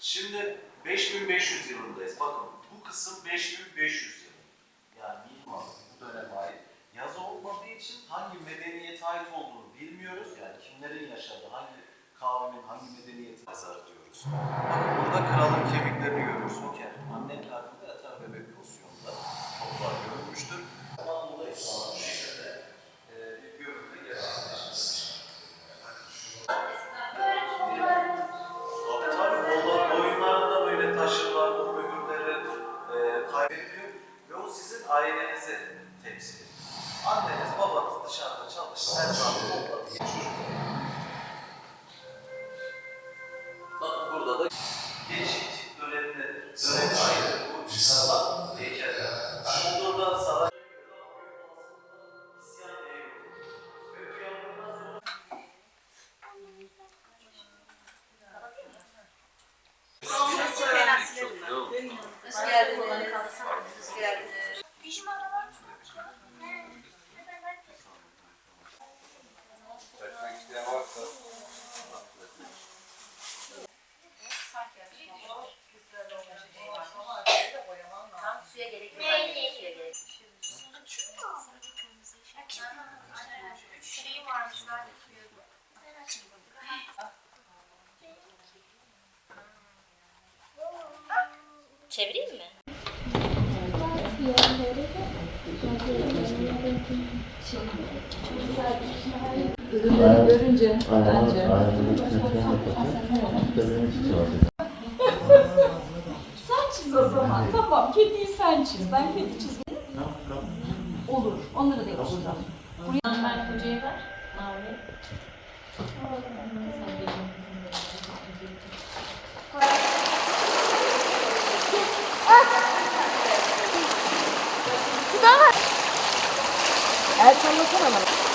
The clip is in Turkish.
Şimdi 5500 yılındayız. Bakın bu kısım 5500 yıl. Yani Yılmaz bu döneme ait. Yazı olmadığı için hangi medeniyete ait olduğunu bilmiyoruz. Yani kimlerin yaşadığı, hangi kavmin, hangi medeniyetin mezarı diyoruz. Bakın burada kralın kemiklerini görüyoruz. O kaybediyor ve o sizin ailenizi temsil ediyor. Anneniz, babanız dışarıda çalışır, her zaman topladığı çocuklar. Bakın burada da gençlik döneminde dönemi Şeyi varmış ben de duyuyordum. Çevireyim mi? Ürünleri görünce bence. Sen çiz o zaman. Tamam, kediyi sen çiz. Ben kedi çizmeyi. Olur, onları da yapacağım. Ben hocaya ver. Mavi. El sallasana bana.